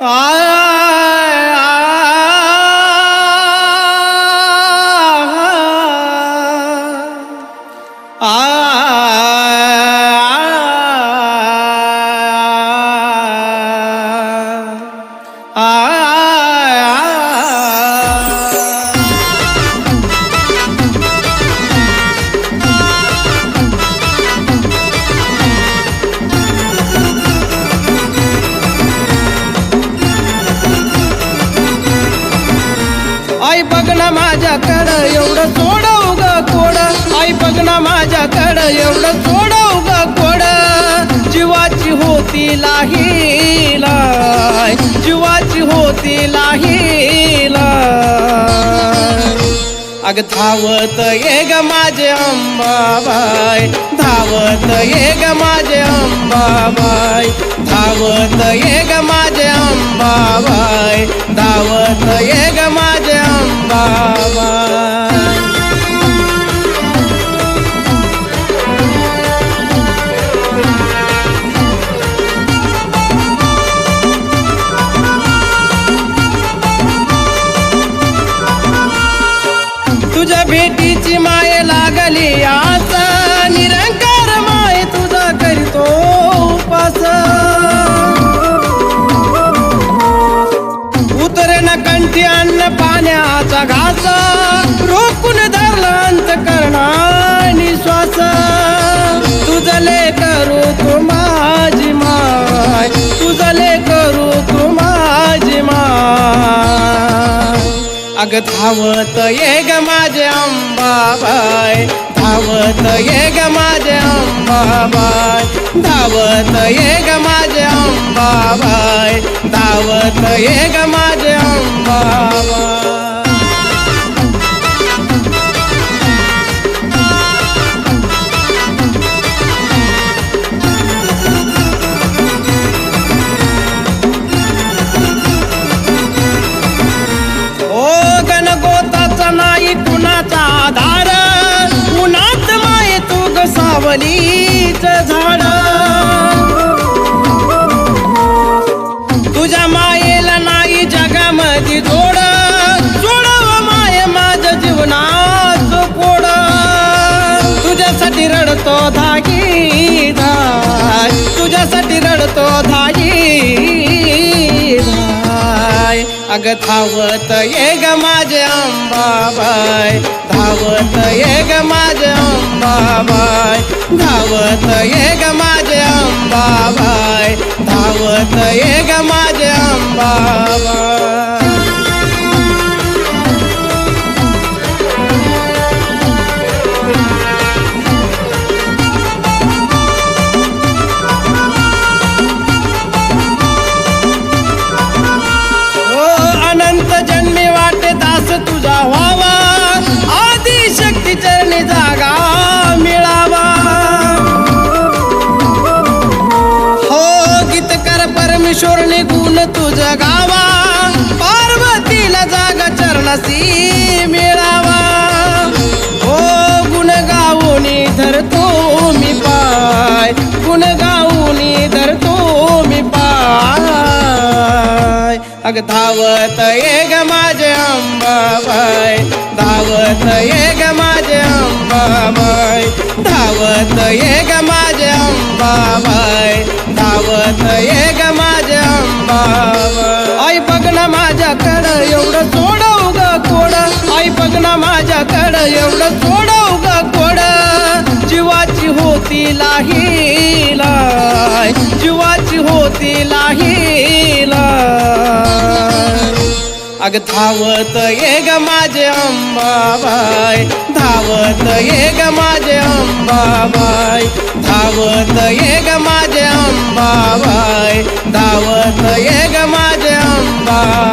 আ आई बघ ना माझ्याकडं एवढं सोडव ग कोड. आई बघ ना माझ्याकडं एवढं सोडव ग कोड. जीवाची होती लाहीला जीवाची होती लाही अग धावत ये ग माझे अंबाबाई. धावत ये ग माझे अंबाबाई. धावत ये ग माझे अंबाबाई. धावत ये तुझ्या भेटीची माय लागली आस निरंकार अग धावत ये ग माझे अंबाबाय धावत ये ग माझे अंबाबाय धावत ये ग माझे अंबाबाय धावत ये ग माझे ग झाड. तुझ्या मायेला नाही जगामध्ये जोड. जोडव माय माझ्या जीवनाच पोड. तुझ्यासाठी रडतो धागी धा तुझ्यासाठी रडतो धा अग धावत ये ग माझे अंबाबाय धावत ये ग माझे अंबाबाय धावत ये ग माझे अंबाबाय धावत ये ग माझे अंबाबाय परमेश्वर निघून गावा. पार्वतीला जागा चरणासी मिळावा. हो गुण गाऊनी धरतो मी पाय. गुण गाऊनी धरतो मी पाय. अग धावत ये ग माझे अंबाबाय धावत ये ग माझे अंबाबाय धावत ये ग माझे अंबाबाय धावत ये ग माझे आई बघ ना माझ्याकडं एवढं सोडव ग कोड. आई बघ ना माझ्याकडं एवढं सोडव ग कोड. जीवाची होती लाहीला जीवाची होती लाहीला अग धावत ये ग माझे अंबाबाई. धावत ये ग माझे अंबाबाई. धावत ये ग माझे अंबाबाई. धावत ये ग माझे अंबाबाई.